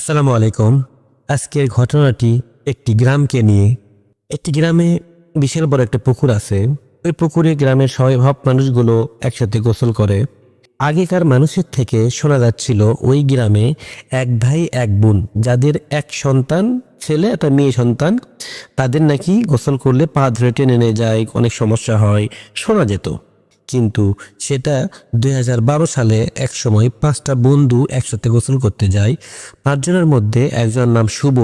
আসসালামু আলাইকুম। আজকের ঘটনাটি একটি গ্রামকে নিয়ে। একটি গ্রামে বিশাল বড় একটা পুকুর আছে। ওই পুকুরে গ্রামের স্বভাব মানুষগুলো একসাথে গোসল করে। আগেকার মানুষের থেকে শোনা যাচ্ছিল ওই গ্রামে এক ভাই, এক বোন, যাদের এক সন্তান ছেলে, একটা মেয়ে সন্তান, তাদের নাকি গোসল করলে পা ধরে টেনে নিয়ে যায়, অনেক সমস্যা হয়, শোনা যেত। কিন্তু সেটা দু হাজার বারো সালে এক সময় পাঁচটা বন্ধু একসাথে গোসল করতে যায়। পাঁচজনের মধ্যে একজন নাম শুভ।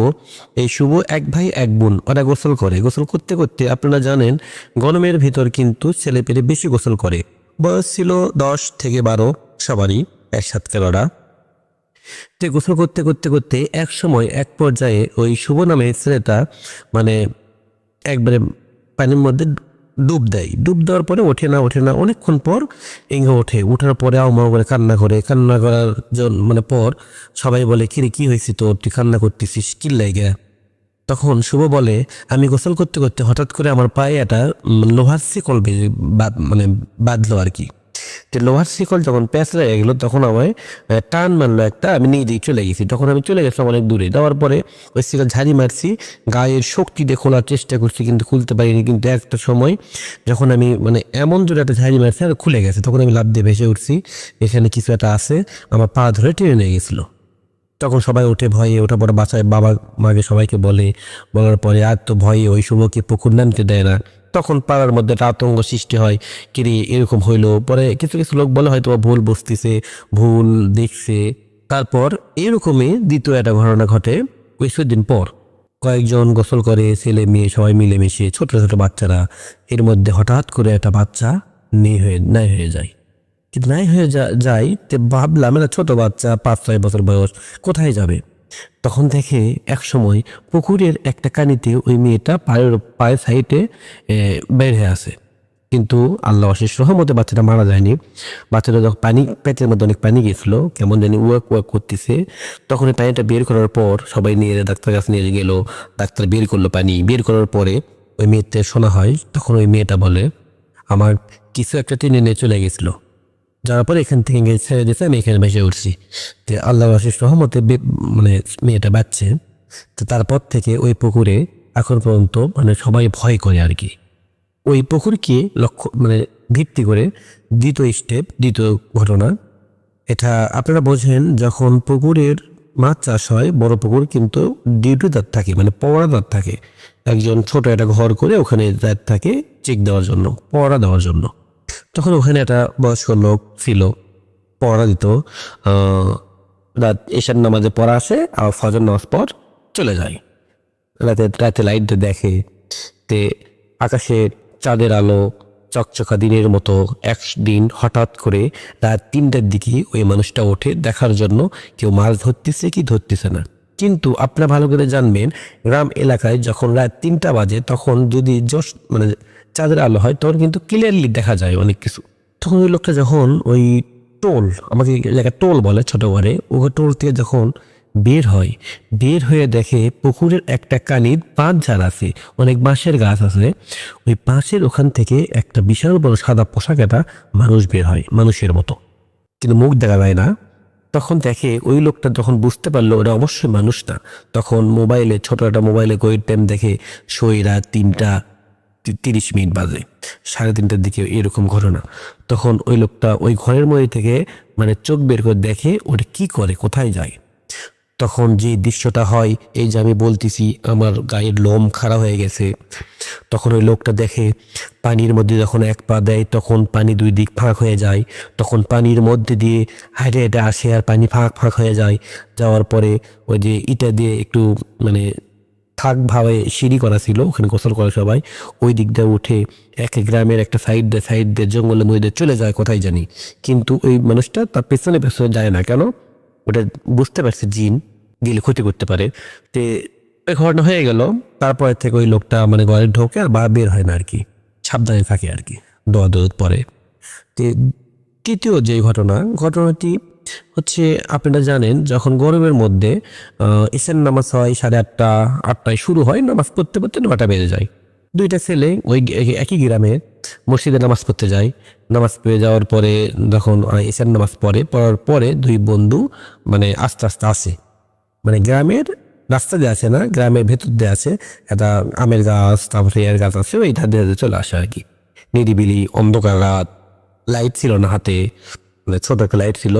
এই শুভ এক ভাই, এক বোন, ওরা গোসল করে। গোসল করতে করতে আপনারা জানেন, গরমের ভিতর কিন্তু ছেলে পেলে বেশি গোসল করে। বয়স ছিল দশ থেকে বারো, সবারই একসাথে ওরা। তো গোসল করতে করতে করতে এক সময় এক পর্যায়ে ওই শুভ নামে ছেলেটা মানে একবারে পানির মধ্যে ডুব দেয়। ডুব দেওয়ার পরে ওঠে না ওঠে না। অনেকক্ষণ পর এঙ্গে ওঠে। ওঠার পরে আউমাউ করে কান্না করে, কান্না করার মানে পর সবাই বলে কিরে কি হয়েছে তোর? তুই কান্না করতেছিস, কি লাগে? তখন শুভ বলে, আমি গোসল করতে করতে হঠাৎ করে আমার পায়ে একটা লোহার শিকল মানে বাঁধলো আর কি। তো লোহার শিকল যখন প্যাঁচ লেগে গেলো তখন আমায় টান মারলো একটা, আমি দিয়ে চলে গেছি। তখন আমি চলে গেছিলাম অনেক দূরে, যাওয়ার পরে ওই শিকল ঝাড়ি মারছি, গায়ের শক্তি দিয়ে খোলার চেষ্টা করছি, কিন্তু খুলতে পারিনি। কিন্তু একটা সময় যখন আমি মানে এমন জোরে একটা ঝাড়ি মারছি, আর খুলে গেছে, তখন আমি লাভ দিয়ে ভেসে উঠছি। এখানে কিছু একটা আছে, আমার পা ধরে টেনে নিয়ে গেছিল। তখন সবাই উঠে ভয়ে ওঠা পরে বাসায় বাবা মাকে সবাইকে বলে, বলার পরে আর তো ভয়ে ওই শুভকে পুকুর নামতে দেয় না। তখন পাড়ার মধ্যে একটা আতঙ্ক সৃষ্টি হয় কিরে এরকম হইল? পরে কিছু কিছু লোক বলে, হয়তো ভুল বুঝতেছে, ভুল দেখছে। তারপর এরকমই দ্বিতীয় একটা ঘটনা ঘটে কিছুদিন পর। কয়েকজন গোসল করে, ছেলে মেয়ে সবাই মিলেমিশে ছোট ছোট বাচ্চারা এর মধ্যে হঠাৎ করে একটা বাচ্চা নেই হয়ে, নাই হয়ে যায়। নাই হয়ে যায়, তে ভাবলাম একটা ছোট বাচ্চা, পাঁচ, ছয় বছর বয়স, কোথায় যাবে? তখন দেখে এক সময় পুকুরের একটা কানিতে ওই মেয়েটা পায়ের পায়ের সাইডে বের হয়ে আসে। কিন্তু আল্লাহ অশেষ রহমতে বাচ্চাটা মারা যায়নি। বাচ্চাটা যখন পানি, পেটের মধ্যে অনেক পানি গেছিল কেমন জানি উয়াক উয়াক করতেছে। তখন এই পানিটা বের করার পর সবাই নিয়ে ডাক্তার কাছে নিয়ে গেল। ডাক্তার বের করল পানি। বের করার পরে ওই মেয়েতে শোনা হয়। তখন ওই মেয়েটা বলে, আমার কিছু একটা টেনে নিয়ে চলে গেছিল। যাওয়ার পরে এখান থেকে ছেড়ে দিয়েছে আমি এখানে ভেসে উঠছি। তো আল্লাহ আশিস রহমতে মানে মেয়েটা বাঁচছে তো তারপর থেকে ওই পুকুরে এখন পর্যন্ত মানে সবাই ভয় করে আর কি। ওই পুকুরকে লক্ষ্য মানে ভিত্তি করে দ্বিতীয় স্টেপ, দ্বিতীয় ঘটনা। এটা আপনারা বোঝেন যখন পুকুরের মাছ চাষ হয়, বড় পুকুর কিন্তু ডিউটি দাঁত থাকে মানে পড়া দাঁত থাকে। একজন ছোট একটা ঘর করে ওখানে দাঁত থাকে চেক দেওয়ার জন্য পড়া দেওয়ার জন্য। তখন ওখানে একটা বয়স্ক লোক ছিল, পড়া দিত। রাত এশার নামাজে পড়া আসে আর ফজর নামাজ পর চলে যায়। রাতে রাতে লাইট দেখে তে আকাশে চাঁদের আলো, চকচকা দিনের মতো এক দিন হঠাৎ করে রাত তিনটার দিকে ওই মানুষটা ওঠে, দেখার জন্য কেউ মাছ ধরতেছে কি ধরতেছে না। কিন্তু আপনারা ভালো করে জানবেন, গ্রাম এলাকায় যখন রাত তিনটা বাজে, তখন যদি জোশ মানে চাঁদের আলো হয়, তখন কিন্তু ক্লিয়ারলি দেখা যায় অনেক কিছু। তখন ওই লোকটা যখন ওই টোল, আমাকে এলাকায় টোল বলে ছোট করে, ও টোল থেকে যখন বের হয়, বের হয়ে দেখে পুকুরের একটা কানির পাঁচ ঝাড় আছে, অনেক বাঁশের গাছ আছে। ওই বাঁশের ওখান থেকে একটা বিশাল বড় সাদা পোশাক একটা মানুষ বের হয়, মানুষের মতো। কিন্তু মুখ দেখা যায় না। তখন দেখে ওই লোকটা যখন বুঝতে পারল ওটা অবশ্যই মানুষ না, তখন মোবাইলে, ছোট একটা মোবাইলে গোয়ের টাইম দেখে সই রাত তিনটা তিরিশ মিনিট বাজে, সাড়ে তিনটার দিকে এরকম ঘটনা। তখন ওই লোকটা ওই ঘরের মধ্যে থেকে মানে চোখ বের করে দেখে ওটা কি করে, কোথায় যায়। তখন যে দৃশ্যটা হয়, এই যে আমি বলতেছি, আমার গায়ের লোম খাড়া হয়ে গেছে। তখন ওই লোকটা দেখে, পানির মধ্যে যখন এক পা দেয়, তখন পানি দুই দিক ফাঁক হয়ে যায়। তখন পানির মধ্যে দিয়ে হাইটে হেঁটে আসে আর পানি ফাঁক ফাঁক হয়ে যায়। যাওয়ার পরে ওই যে ইটা দিয়ে একটু মানে থাক ভাবে সিঁড়ি করা ছিল, ওখানে গোসল করে সবাই। ওই দিক দিয়ে উঠে এক গ্রামের একটা সাইড দিয়ে সাইড দিয়ে, জঙ্গলের মধ্যে চলে যায়, কোথায় জানি। কিন্তু ওই মানুষটা তার পেছনে পেছনে যায় না। কেন? ওটা বুঝতে পারছে জিন, গেলে ক্ষতি করতে পারে। তে ওই ঘটনা হয়ে গেল। তারপরে থেকে ওই লোকটা মানে ঘরে ঢোকে আর বা বের হয় না আর কি। সাবধানে থাকে আর কি। দোয়া দোয়া পরে তে তৃতীয় যে ঘটনা, ঘটনাটি হচ্ছে আপনারা জানেন, যখন গরমের মধ্যে ঈশান নামাজ হয় সাড়ে আটটা, আটটায় শুরু হয়, নামাজ পড়তে পড়তে নটা বেজে যায়। দুইটা ছেলে ওই একই গ্রামে মসজিদে নামাজ পড়তে যায়। নামাজ পড়ে যাওয়ার পরে যখন ঈশান নামাজ পড়ে, পড়ার পরে দুই বন্ধু মানে আস্তে আস্তে আসে। মানে গ্রামের রাস্তা দিয়ে আছে না, গ্রামের ভেতর দিয়ে আছে একটা আমের গাছ, তারপরে এর গাছ আছে, ওই ধার দিয়ে চলে আসে আর কি। নিরিবিলি, অন্ধকার রাত লাইট ছিল না হাতে মানে ছোট একটা লাইট ছিল।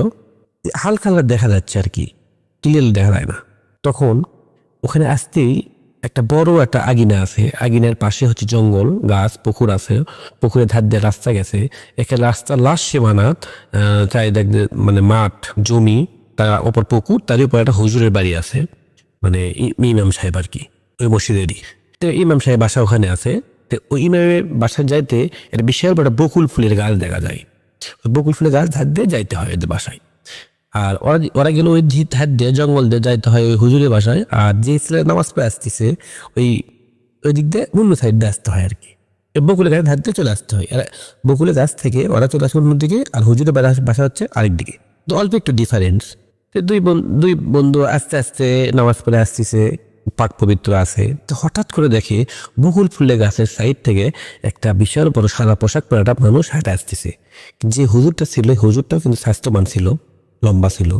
হালকা হালকা দেখা যাচ্ছে আর কি। ক্লিয়ার দেখা যায় না। তখন ওখানে আসতেই একটা বড় একটা আগিনা আছে। আগিনার পাশে হচ্ছে জঙ্গল, গাছ, পুকুর আছে। পুকুরের ধার দিয়ে রাস্তা গেছে। এখানে রাস্তা লাস্ট সীমানা চারিদিক দিয়ে মানে মাঠ, জমি, তার ওপর পুকুর, তার উপর একটা হুজুরের বাড়ি আছে। মানে ইমাম সাহেব আর কি, ওই মসজিদেরই। তো ইমাম সাহেব বাসা ওখানে আছে। তো ওই ইমামের বাসায় যাইতে একটা বিশাল বড় বকুল ফুলের গাছ দেখা যায়। বকুল ফুলের গাছ ধার দিয়ে যাইতে হয় এদের বাসায়। আর ওরা ওরা গেলে ওই ঝিত হাত দিয়ে, জঙ্গল দিয়ে যাইতে হয় ওই হুজুরের বাসায়। আর যে ছেলে নামাজ পড়ে আসতেছে, ওই ওই দিক দিয়ে অন্য সাইড দিয়ে আসতে হয় আর কি বকুলের গাছ ধার দিয়ে চলে আসতে হয়। আর বকুলের গাছ থেকে ওরা চলে আসে অন্যদিকে আর হুজুরের বাসা হচ্ছে আরেক দিকে। তো অল্প একটু ডিফারেন্স দুই দুই বন্ধু আস্তে আস্তে নামাজ পড়ে আসতেছে, পাক পবিত্র আছে। তো হঠাৎ করে দেখে বকুল ফুলের গাছের সাইড থেকে একটা বিশাল বড় সাদা পোশাক পরে মানুষ হাঁটে আসতেছে। যে হুজুরটা ছিল হুজুরটাও কিন্তু স্বাস্থ্যবান ছিল। লম্বা ছিল।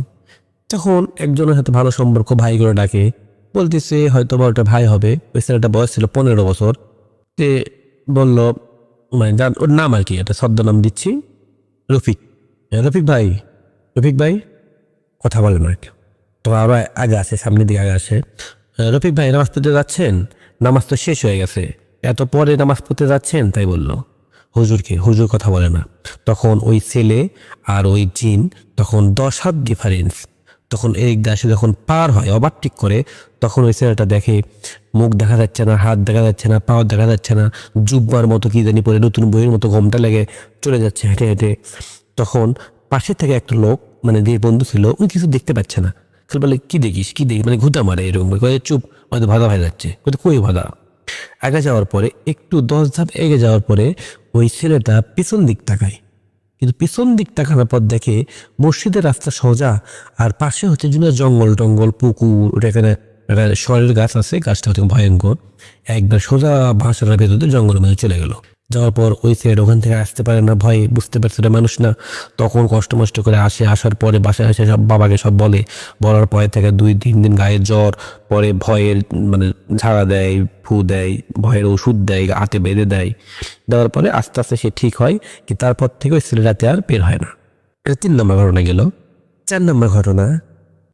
তখন একজনের সাথে ভালো সম্পর্ক ভাই করে ডাকে। বলতেছে হয়তো বা ওটা ভাই হবে। ওই ছেলেটা বয়স ছিল পনেরো বছর। সে বলল মানে যার ওর নাম আর কি একটা ছদ্মনাম দিচ্ছি রফিক। হ্যাঁ, রফিক ভাই রফিক ভাই? কথা বলে না কেউ তো আরও আগে আসে সামনের দিকে আগে আসে রফিক ভাই নামাজ পড়তে যাচ্ছেন? নামাজ তো শেষ হয়ে গেছে। এত পরে নামাজ পড়তে যাচ্ছেন? তাই বলল। হুজুরকে, হুজুর কথা বলে না। তখন ওই ছেলে আর ওই জিন তখন দশ হাত ডিফারেন্স তখন এই দাসে যখন পার হয় ওভারটেক করে, তখন ওই ছেলেটা দেখে, মুখ দেখা যাচ্ছে না, হাত দেখা যাচ্ছে না, পাও দেখা যাচ্ছে না, জুব্বার মতো কি জানি পরে নতুন বইয়ের মতো ঘোমটা লেগে চলে যাচ্ছে হেঁটে হেঁটে। তখন পাশে থেকে একটা লোক মানে যে বন্ধু ছিল, উনি কিছু দেখতে পাচ্ছে না। বলে, কি দেখিস, কি দেখি মানে ঘুতা মারে এরকম চুপ হয়তো ভাদা হয়ে যাচ্ছে। কই ভাদা আগে যাওয়ার পরে, একটু দশ ধাপ এগে যাওয়ার পরে ওই ছেলেটা পিছন দিক তাকায়। কিন্তু পিছন দিক তাকানোর পর দেখে মসজিদের রাস্তা সোজা আর পাশে হচ্ছে যেন জঙ্গল টঙ্গল, পুকুর এখানে একটা সরের গাছ আছে, গাছটা হচ্ছে ভয়ঙ্কর। একবার সোজা ভাষার ভেতরে জঙ্গলের মধ্যে চলে গেল। যাওয়ার পর ওই সাইড ওখান থেকে আসতে পারে না, ভয়ে বুঝতে পারছে না মানুষ না। তখন কষ্ট মষ্ট করে আসে, আসার পরে বাসায় এসে সব বাবাকে সব বলে। বলার পরে থেকে দুই তিন দিন গায়ে জ্বর, পরে ভয়ের মানে ঝাড়া দেয়, ফু দেয়, ভয়ের ওষুধ দেয়, হাতে বেঁধে দেয়। দেওয়ার পরে আস্তে আস্তে সে ঠিক হয় কি তারপর থেকে ওই ছেলেটাতে আর বের হয় না। এটা তিন নম্বর ঘটনা গেল। চার নম্বর ঘটনা,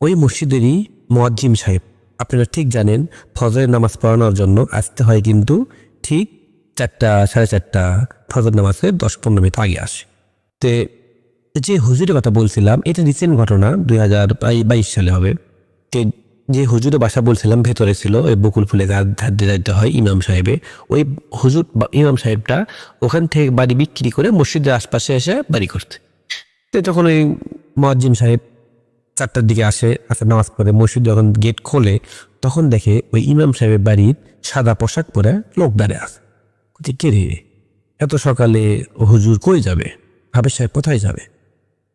ওই মসজিদেরই মোয়াজ্জিম সাহেব। আপনারা ঠিক জানেন, ফজরের নামাজ পড়ানোর জন্য আসতে হয় কিন্তু ঠিক চারটা, সাড়ে চারটা, ফজর নামাজের দশ পনেরো মিনিট আগে আসে। তে যে হুজুরের কথা বলছিলাম, এটা রিসেন্ট ঘটনা, দুই হাজার বাইশ সালে হবে। তে যে হুজুরের বাসা বলছিলাম, ভেতরে ছিল, ওই বকুল ফুলে দিয়ে যাইতে হয় ইমাম সাহেবে, ওই হুজুর ইমাম সাহেবটা ওখান থেকে বাড়ি বিক্রি করে মসজিদের আশপাশে এসে বাড়ি করতে তো তখন ওই মোয়াজ্জিম সাহেব চারটার দিকে আসে আসে নামাজ পড়ে, মসজিদ যখন গেট খোলে, তখন দেখে ওই ইমাম সাহেবের বাড়ির সাদা পোশাক পরে লোক দাঁড়িয়ে আছে। বলছে, কে রে? এত সকালে হুজুর কই যাবে? ভাবে সাহেব কোথায় যাবে?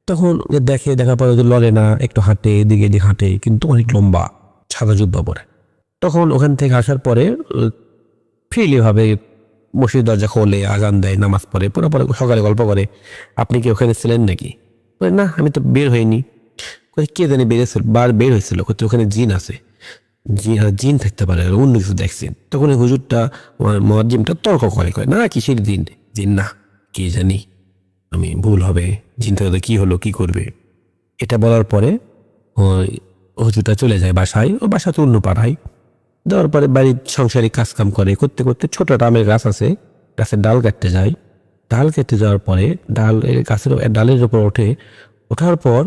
তখন দেখে দেখার পরে লড়ে না একটু হাঁটে এদিকে এদিকে হাঁটে কিন্তু অনেক লম্বা সাদা জুব্বা পরে। তখন ওখান থেকে আসার পরে ফ্রিলি ভাবে মসজিদ দরজা খোলে আগান দেয় নামাজ পড়ে পুরো পরে সকালে গল্প করে আপনি কি ওখানে ছিলেন নাকি? না আমি তো বের হইনি। কে জানি বেরিয়েছিল বার বের হয়েছিল ওখানে জিন আছে। জিন জিন থাকতে পারে অন্য কিছু দেখছেন। তখন হুজুরটা মহাজিমটা তর্ক করে, কয়, না, কিসের দিন জিন না, কে জানি, আমি ভুল হবে, জিন থাকতে কি হলো, কি করবে? এটা বলার পরে হুজুরটা চলে যায় বাসায়, ও বাসা তো অন্য পাড়ায়। দেওয়ার পরে বাড়ির সংসারিক কাজকাম করে, করতে করতে ছোট আমের গাছ আছে গাছের ডাল কাটতে যায়। ডাল কেটে যাওয়ার পরে ডাল গাছের, ডালের উপর ওঠে, ওঠার পর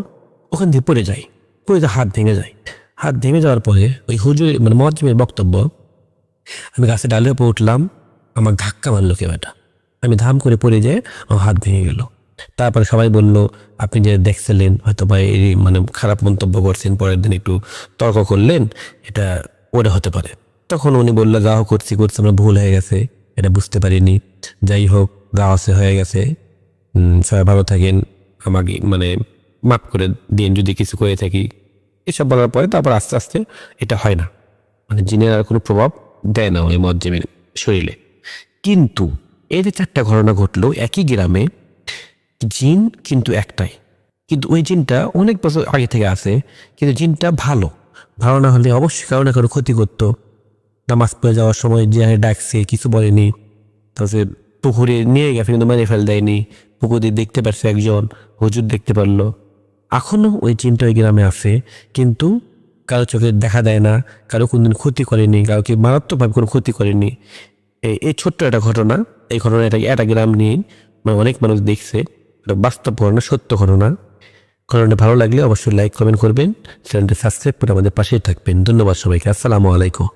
ওখান দিয়ে পড়ে যায়, পড়ে হাত ভেঙে যায়। হাত ভেঙে যাওয়ার পরে ওই হুজুর মানে মহাজিমের বক্তব্য, আমি গাছের ডালের উপর উঠলাম, আমার ধাক্কা মারলো কেউ এটা। আমি ধাম করে পড়ে যেয়ে আমার হাত ভেঙে গেল। তারপরে সবাই বলল, আপনি যে দেখছিলেন, হয়তো বা এই মানে খারাপ মন্তব্য করছেন, পরের দিন একটু তর্ক করলেন, এটা ওরে হতে পারে। তখন উনি বলল, যা হোক করছি করছি, আমরা ভুল হয়ে গেছে, এটা বুঝতে পারিনি। যাই হোক, যা আছে হয়ে গেছে। সবাই ভালো থাকেন, আমাকে মানে মাফ করে দিন, যদি কিছু করে থাকি। এসব বলার পরে তারপর আস্তে আস্তে এটা হয় না। মানে জিনের আর কোনো প্রভাব দেয় না ওই মজ্জেমের শরীরে। কিন্তু যে চারটা ঘটনা ঘটলো একই গ্রামে। জিন কিন্তু একটাই। কিন্তু ওই জিনটা অনেক বছর আগে থেকে আছে, কিন্তু জিনটা ভালো। ভালো না হলে অবশ্যই কারও না কারও ক্ষতি করতো। নামাজ পড়ে যাওয়ার সময় যে ডাকছে, কিছু বলেনি। তারপরে পুকুরে নিয়ে গেছে, কিন্তু মেরে ফেল দেয়নি। পুকুরে দেখতে পারছে একজন, হজুর দেখতে পারল। এখনও ওই চিন্তা ওই গ্রামে আছে, কিন্তু কারও চোখে দেখা দেয় না, কারও কোনদিন ক্ষতি করেনি, কাউকে মারাত্মকভাবে কোনো ক্ষতি করেনি। এই ছোট্ট একটা ঘটনা, এই ঘটনা এটা একটা গ্রাম নিয়ে মানে অনেক মানুষ দেখছে, এটা বাস্তব ঘটনা, সত্য ঘটনা। ঘটনাটা ভালো লাগলে অবশ্যই লাইক কমেন্ট করবেন চ্যানেলটি সাবস্ক্রাইব করে আমাদের পাশেই থাকবেন। ধন্যবাদ সবাইকে, আসসালামু আলাইকুম।